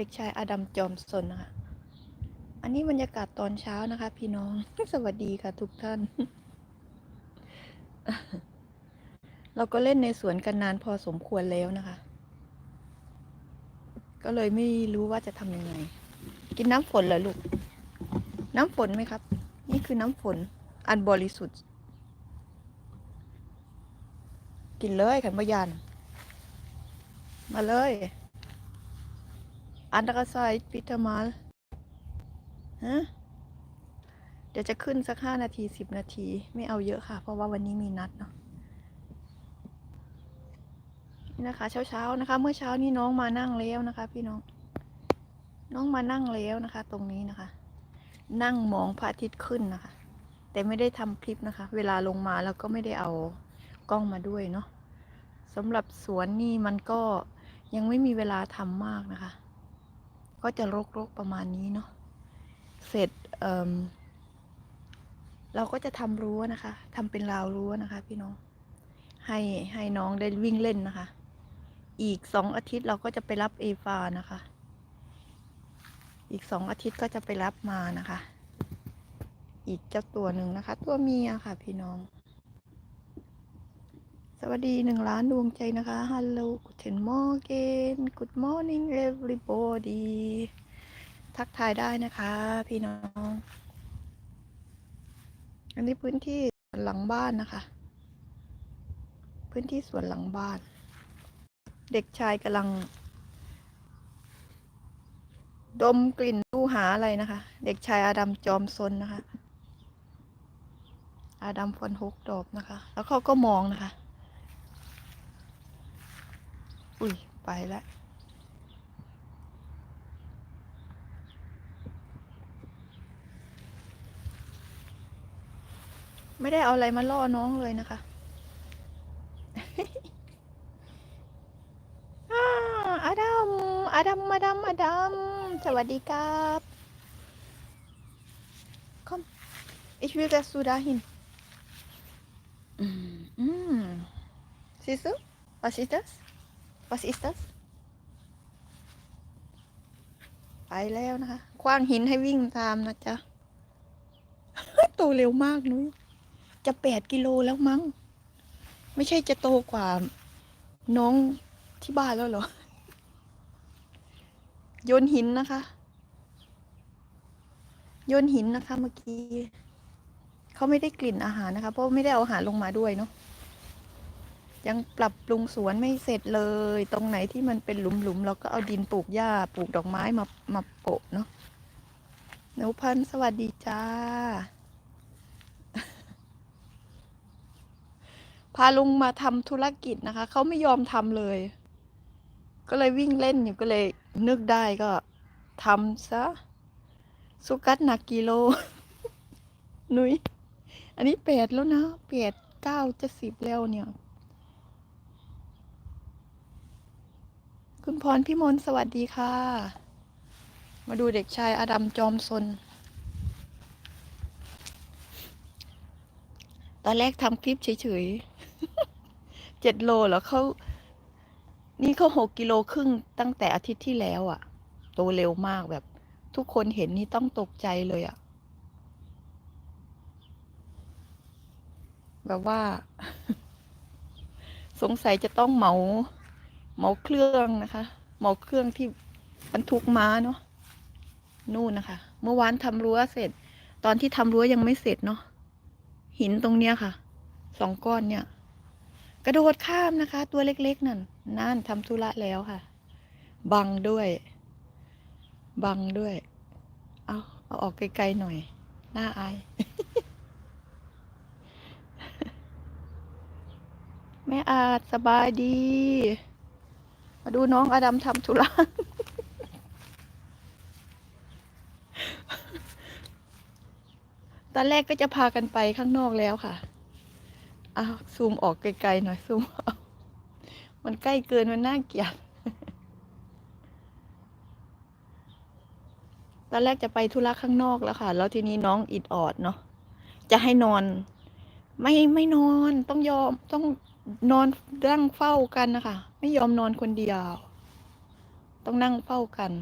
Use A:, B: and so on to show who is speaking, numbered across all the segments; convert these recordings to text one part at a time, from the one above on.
A: เด็กชายอดัมจอมสนนะคะ อันนี้บรรยากาศตอนเช้านะคะ พี่น้อง สวัสดีค่ะทุกท่าน เราก็เล่นในสวนกันนานพอสมควรแล้วนะคะ ก็เลยไม่รู้ว่าจะทำยังไง กินน้ำฝนเหรอลูก น้ำฝนไหมครับ นี่คือน้ำฝน อันบริสุทธิ์ กินเลยขันบยาน มาเลย อันตรายไซปิตามาลฮะเดี๋ยวจะขึ้นสักห้านาทีสิบนาที ไม่เอาเยอะค่ะ เพราะว่าวันนี้มีนัดเนาะนี่นะคะเช้าเช้าๆนะคะ เมื่อเช้านี้น้องมานั่งแล้วนะคะ พี่น้อง น้องมานั่งแล้วนะคะ ตรงนี้นะคะ นั่งมองพระอาทิตย์ขึ้นนะคะ แต่ไม่ได้ทำคลิปนะคะ เวลาลงมาแล้วก็ไม่ได้เอากล้องมาด้วยเนาะสำหรับสวนนี่มันก็ยังไม่มีเวลาทำมากนะคะ ก็จะรกๆประมาณนี้เนาะเสร็จเเราก็จะทำรั้วนะคะทำเป็นราวรั้วนะคะ พี่น้อง ให้ให้น้องได้วิ่งเล่นนะคะ อีกสองอาทิตย์เราก็จะไปรับเอฟานะคะ อีกสองอาทิตย์ก็จะไปรับมานะคะ อีกเจ้าตัวหนึ่งนะคะ ตัวเมียค่ะ พี่น้อง สวัสดีหนึ่งล้านดวงใจนะคะ ฮัลโหล Guten Morgen Good morning everybody ทักทายได้นะคะ พี่น้อง อันนี้พื้นที่หลังบ้านนะคะ พื้นที่สวนหลังบ้าน เด็กชายกำลัง ดมกลิ่นดูหาอะไรนะคะ เด็กชายอาดัมจอมซนนะคะอาดัมฟอนฮกดอบนะคะ แล้วเขาก็มองนะคะ อุ้ย ไปแล้วไม่ได้เอาอะไรมาล่อน้องเลยนะคะ อาดัม อาดัม อาดัม อาดัม สวัสดีครับ Komm, ich will, dass du dahin. Mm, mm. Siehst du? Was ist das? Was ist das? ไปแล้วนะคะคว้างหินให้วิ่งตามนะจ๊ะโตเร็วมากนุ้ยจะแปดกิโลแล้วมั้ง ไม่ใช่จะโตกว่าน้องที่บ้านแล้วเหรอ โยนหินนะคะ โยนหินนะคะเมื่อกี้ เขาไม่ได้กลิ่นอาหารนะคะ เพราะไม่ได้เอาอาหารลงมาด้วยเนาะ ยังปรับปรุงสวนไม่เสร็จเลย ตรงไหนที่มันเป็นหลุมๆเราก็เอาดินปลูกหญ้าปลูกดอกไม้มามาโปะเนาะหนูพันธ์สวัสดีจ้า พาลุงมาทำธุรกิจนะคะ เขาไม่ยอมทำเลย ก็เลยวิ่งเล่นอยู่ก็เลยนึกได้ก็ทำซะ สุกัดหนักกิโลหนุยอันนี้แปดแล้วนะแปดเก้าจะสิบแล้วเนี่ย คุณพรพิมลสวัสดีค่ะ มาดูเด็กชายอดัมจอมซนตอนแรกทำคลิปเฉยๆเจ็ดโลเหรอเขานี่เขาหกกิโลครึ่งตั้งแต่อาทิตย์ที่แล้วอะ่ะ โตเร็วมากแบบ ทุกคนเห็นนี่ต้องตกใจเลยอะ่ะ แบบว่า สงสัยจะต้องเหมา เหมาเครื่องนะคะเหมาเครื่องที่บรรทุกม้าเนาะนู่นนะคะ เมื่อวานทำรั้วเสร็จ ตอนที่ทำรั้วยังไม่เสร็จเนาะหินตรงเนี้ยค่ะสองก้อนเนี่ย กระโดดข้ามนะคะ ตัวเล็กๆนั่นนั่นทำธุระแล้วค่ะ บังด้วย บังด้วย เอาเอาออกไกลๆหน่อย หน้าอายแม่อาจสบายดี มาดูน้องอดัมทำธุระตอนแรกก็จะพากันไปข้างนอกแล้วค่ะอ้าวซูมออกไกลๆหน่อยซูมออกมันใกล้เกินมันน่าเกลียดตอนแรกจะไปธุระข้างนอกแล้วค่ะ แล้วทีนี้น้องอิดออดเนาะจะให้นอน ไม่ไม่นอนต้องยอมต้อง นอนนั่งเฝ้ากันนะคะ ไม่ยอมนอนคนเดียว ต้องนั่งเฝ้ากัน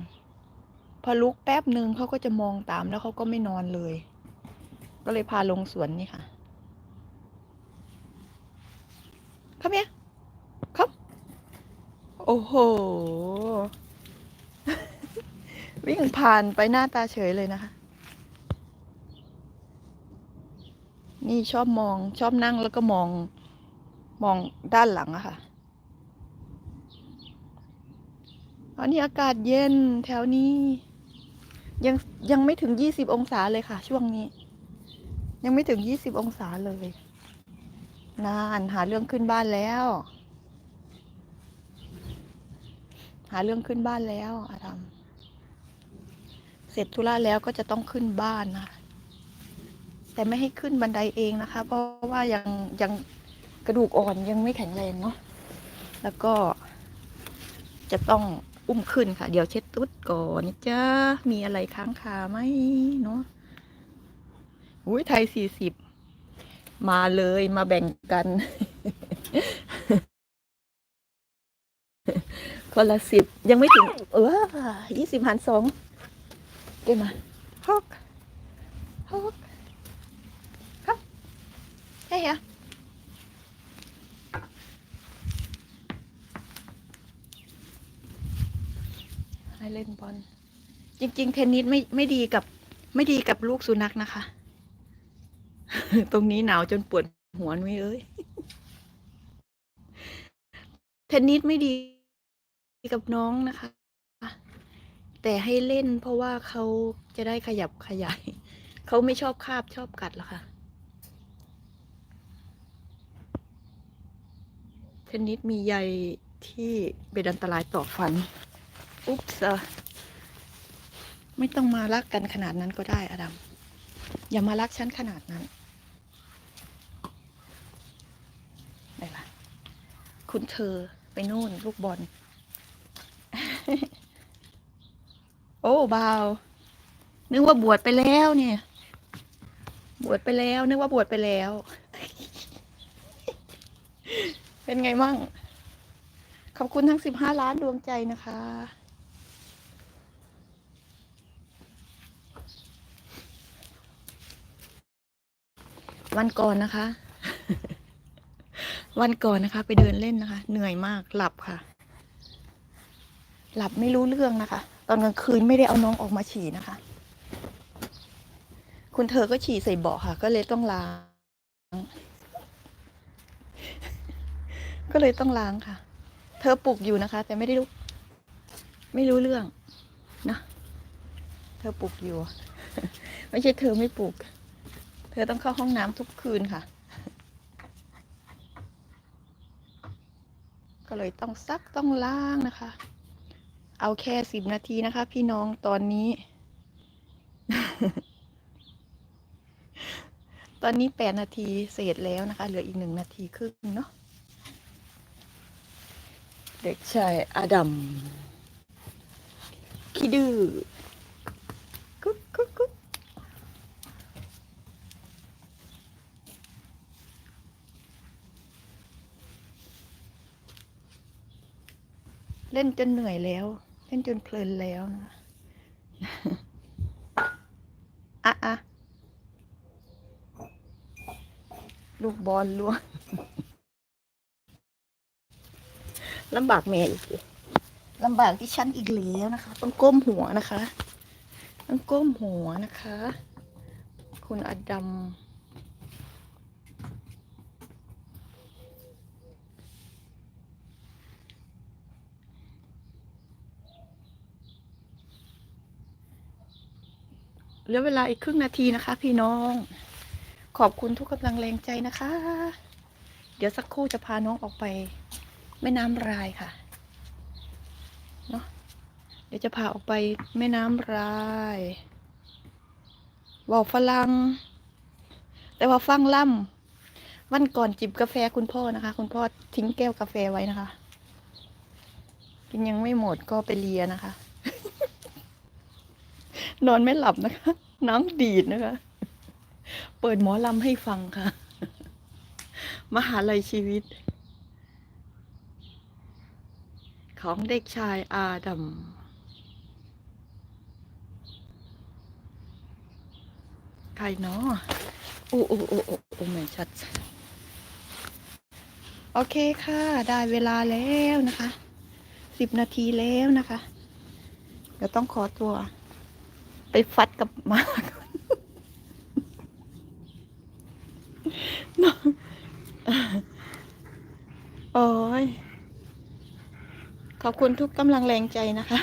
A: พอลุกแป๊บหนึ่งเขาก็จะมองตามแล้วเขาก็ไม่นอนเลย ก็เลยพาลงสวนนี่ค่ะครับเนี่ยครับ โอ้โห วิ่งผ่านไปหน้าตาเฉยเลยนะคะ นี่ชอบมองชอบนั่งแล้วก็มอง มองด้านหลังอะค่ะตอนนี้อากาศเย็นแถวนี้ ยังยังไม่ถึงยี่สิบองศาเลยค่ะ ช่วงนี้ ยังไม่ถึงยี่สิบองศาเลย นานหาเรื่องขึ้นบ้านแล้ว หาเรื่องขึ้นบ้านแล้วอาดัมเสร็จธุระแล้วก็จะต้องขึ้นบ้านนะแต่ไม่ให้ขึ้นบันไดเองนะคะ เพราะว่ายังยัง กระดูกอ่อนยังไม่แข็งแรงเนาะแล้วก็จะต้องอุ้มขึ้นค่ะ เดี๋ยวเช็ดตุ๊ดก่อนนะจ๊ะมีอะไรค้างคาไหมเนาะอุ้ยไทยสี่สิบมาเลยมาแบ่งกัน คนละสิบยังไม่ถึง เออยี่สิบหารสองเก็บมาฮอกฮอกครับใช่เหรอ เล่นบอลจริง ๆ เทนนิสไม่ไม่ดีกับ ไม่ดีกับลูกสุนัขนะคะ ตรงนี้หนาวจนปวดหัวนุ้ยเอ้ยเทนนิสไม่ดีกับน้องนะคะ แต่ให้เล่นเพราะว่าเขาจะได้ขยับขยายเขาไม่ชอบคาบชอบกัดหรอคะเทนนิสมีใยที่เป็นอันตรายต่อฟัน อุ๊บส์อไม่ต้องมารักกันขนาดนั้นก็ได้อดัม อย่ามารักฉันขนาดนั้นไหนล่ะคุณเธอไปนู่นลูกบอล โอ้บาว นึกว่าบวชไปแล้วเนี่ย บวชไปแล้ว นึกว่าบวชไปแล้ว เป็นไงมั่ง ขอบคุณทั้งสิบห้าล้านดวงใจนะคะ วันก่อนนะคะ วันก่อนนะคะ ไปเดินเล่นนะคะ เหนื่อยมากหลับค่ะ หลับไม่รู้เรื่องนะคะ ตอนกลางคืนไม่ได้เอาน้องออกมาฉี่นะคะ คุณเธอก็ฉี่ใส่เบาะค่ะ ก็เลยต้องล้าง ก็เลยต้องล้างค่ะ เธอปลุกอยู่นะคะ แต่ไม่ได้รู้ไม่รู้เรื่องนะเธอปลุกอยู่ ไม่ใช่เธอไม่ปลุก ธอต้องเข้าห้องน้ำทุกคืนค่ะ ก็เลยต้องซักต้องล้างนะคะ เอาแค่สิบนาทีนะคะ พี่น้องตอนนี้ ตอนนี้แปดนาทีเศษแล้วนะคะ เหลืออีกหนึ่งนาทีครึ่งเนาะ เด็กชายอดัมขี้ดื้อกุ๊กกุ๊กกุ๊ก เล่นจนเหนื่อยแล้ว เล่นจนเพลินแล้วนะอะอะลูกบอลล่วงลำบากแม่อีกสิลำบากที่ฉันอีกแล้วนะคะ ต้องก้มหัวนะคะ ต้องก้มหัวนะคะ คุณอดัม เหลือเวลาอีกครึ่งนาทีนะคะ พี่น้อง ขอบคุณทุกกำลังแรงใจนะคะ เดี๋ยวสักครู่จะพาน้องออกไปแม่น้ำรายค่ะเนาะเดี๋ยวจะพาออกไปแม่น้ำรายว่าวฝรั่งแต่ว่าฟังล่ำวันก่อนจิบกาแฟคุณพ่อนะคะ คุณพ่อทิ้งแก้วกาแฟไว้นะคะ กินยังไม่หมดก็ไปเลียนะคะ นอนไม่หลับนะคะ น้ำดีดนะคะ เปิดหมอลำให้ฟังค่ะ มหาลัยชีวิต ของเด็กชายอาดัมใครเนาะอู้อู้อู้อู้อู้ไม่ชัด โอเคค่ะ ได้เวลาแล้วนะคะ สิบนาทีแล้วนะคะ เดี๋ยวต้องขอตัว ไปฟัดกับหมาก่อนน้องโอ้ยขอบคุณทุกกำลังแรงใจนะคะ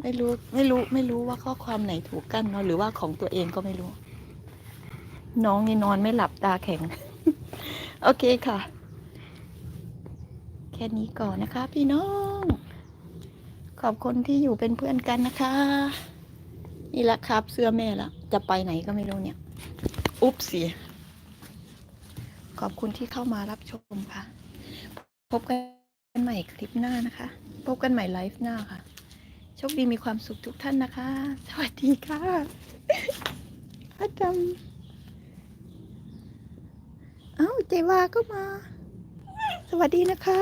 A: ไม่รู้ไม่รู้ไม่รู้ว่าข้อความไหนถูกกันเนาะหรือว่าของตัวเองก็ไม่รู้ น้องนี่นอนไม่หลับตาแข็ง โอเคค่ะ แค่นี้ก่อนนะคะพี่น้อง ขอบคุณที่อยู่เป็นเพื่อนกันนะคะ นี่ละครับเสื้อแม่ละจะไปไหนก็ไม่รู้เนี่ย อุ๊บสิขอบคุณที่เข้ามารับชมค่ะ พบกันใหม่คลิปหน้านะคะ พบกันใหม่ไลฟ์หน้าค่ะ โชคดีมีความสุขทุกท่านนะคะ สวัสดีค่ะอาจารย์เอ้าเจวาก็มา สวัสดีนะคะ